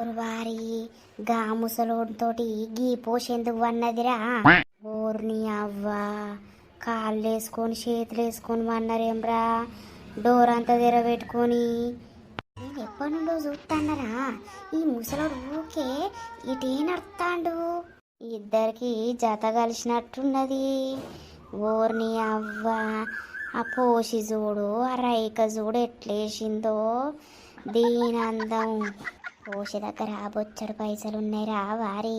వారి గా ముసలోడితోటి గీ పోషెందుకు అన్నదిరా ఓర్ని అవ్వ కాళ్ళు వేసుకొని చేతులు వేసుకొని అన్నారేమ్రా డోర్ అంతా తెరబెట్టుకొని. నేను ఎప్పటి నుండో చూస్తానరా ఈ ముసలోడు ఊకే ఇటే నడుస్తాడు ఇద్దరికి జత కలిసినట్టున్నది. ఓర్ని అవ్వ ఆ పోసి చూడు ఆ రైక చూడు ఎట్లేసిందో. దీని అందం పోసి దగ్గర బొచ్చడు పైసలు ఉన్నాయిరా వారి.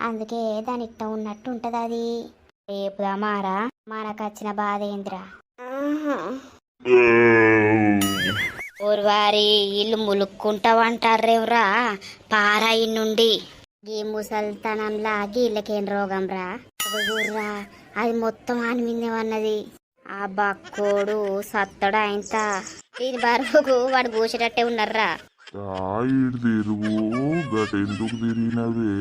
అందుకే దాని ఇట్ట ఉన్నట్టు ఉంటది అది రేపుదా మారా మనకు వచ్చిన బాధ ఏందిరా? ఊరువారి ఇల్లు ములుక్కుంటావంటారేవ్రా? పారాయి నుండి ఈ ముసల్తనంలా గీళ్ళకేం రోగం రా అది మొత్తం ఆనిమిందేమన్నది ఆ బక్కోడు సత్తడు ఆయనత దీని బరువుకు వాడు కూసేటట్టే ఉన్నారా తిరుగు. తిరిగినవే?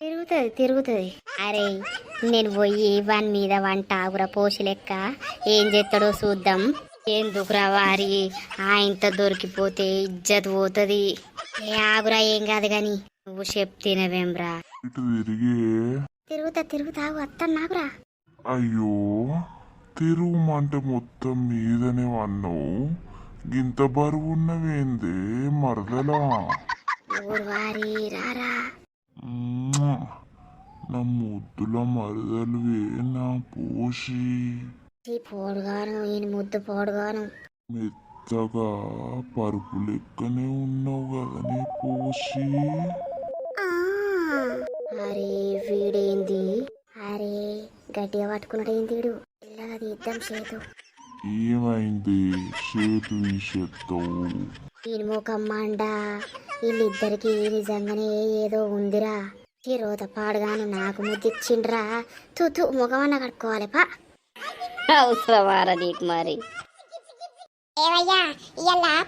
తిరుగుతుంది తిరుగుతుంది. అరే నేను పోయి వాని మీద వంట ఆగురా పోసి లెక్క ఏం చేస్తాడో చూద్దాం. ఎందుకురా వారి? ఆయనతో దొరికిపోతే ఇజ్జత్ పోతుంది. ఏ ఆగురా ఏం కాదు గాని. నువ్వు చెప్తేనవేమ్రా ఇటు తిరిగే. తిరుగుతా తిరుగుతా వస్తాను నాకురా అయ్యో తిరుగుమంటే మొత్తం మీదనే వన్నావు. గింత బరువు ఉన్నవేందే మరదలా? ఊరు వారి రారా. నా ముద్దుల మరదలువే నా పోసి పోడుగాను ఈయన ముద్దు పోడుగాను. మెత్తగా పరుపు లెక్కనే ఉన్నావు కదా నీ పోసి ఆ, అరే వీడేంది? అరే గట్టిగా పట్టుకున్నాడు ఏంది వీడు? పిల్లగా తీద్దాం చేతు ఏమైంది? చేతు తీసేస్తావు ఈయన ముఖం మండ. వీళ్ళిద్దరికి నిజంగానే ఏదో ఉందిరా. ఈ రోత పాడుగాను నాకు ముద్దిచ్చిండ్రా. తూ ముఖమన్న కట్టుకోవాలి పా. అవసరమారా నీకు మరి? ఏవయ్యా ఇయ్యాల